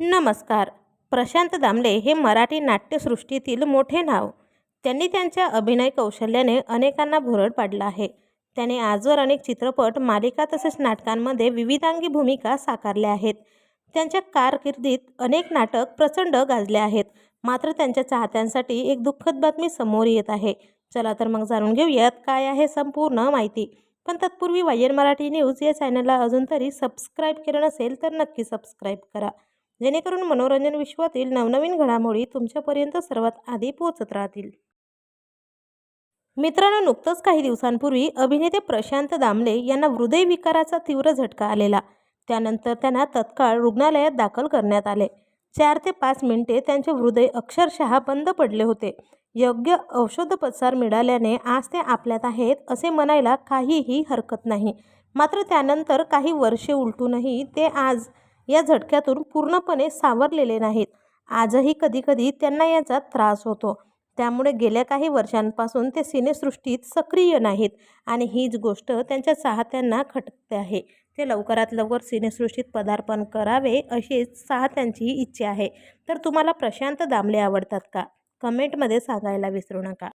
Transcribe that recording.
नमस्कार. प्रशांत दामले हे मराठी नाट्यसृष्टीतील मोठे नाव. त्यांनी त्यांच्या अभिनय कौशल्याने अनेकांना भुरळ पाडलं आहे. त्याने आजवर अनेक चित्रपट मालिका तसेच नाटकांमध्ये विविधांगी भूमिका साकारल्या आहेत. त्यांच्या कारकिर्दीत अनेक नाटक प्रचंड गाजले आहेत. मात्र त्यांच्या चाहत्यांसाठी एक दुःखद बातमी समोर येत आहे. चला तर मग जाणून घेऊयात काय आहे संपूर्ण माहिती. पण तत्पूर्वी वायन मराठी न्यूज या चॅनलला अजून तरी सबस्क्राईब केलं नसेल तर नक्की सबस्क्राईब करा. जेणेकरून मनोरंजन विश्वातील नवनवीन घडामोडी तुमच्यापर्यंत सर्वात आधी पोहोचत राहतील. मित्रांनो नुकतंच काही दिवसांपूर्वी अभिनेते प्रशांत दामले यांना हृदयविकाराचा तीव्र झटका आलेला. त्यानंतर त्यांना तत्काळ रुग्णालयात दाखल करण्यात आले. चार ते पाच मिनिटे त्यांचे हृदय अक्षरशः बंद पडले होते. योग्य औषधोपचार मिळाल्याने आज ते आपल्यात आहेत असे म्हणायला काहीही हरकत नाही. मात्र त्यानंतर काही वर्षे उलटूनही ते आज या झटक्यातून पूर्णपणे सावरलेले नाहीत. आजही कधीकधी त्यांना याचा त्रास होतो. त्यामुळे गेल्या काही वर्षांपासून ते सिनेसृष्टीत सक्रिय नाहीत आणि हीच गोष्ट त्यांच्या चाहत्यांना खटकते आहे. ते लवकरात लवकर सिनेसृष्टीत पदार्पण करावे अशीच चाहत्यांची इच्छा आहे. तर तुम्हाला प्रशांत दामले आवडतात का? कमेंटमध्ये सांगायला विसरू नका.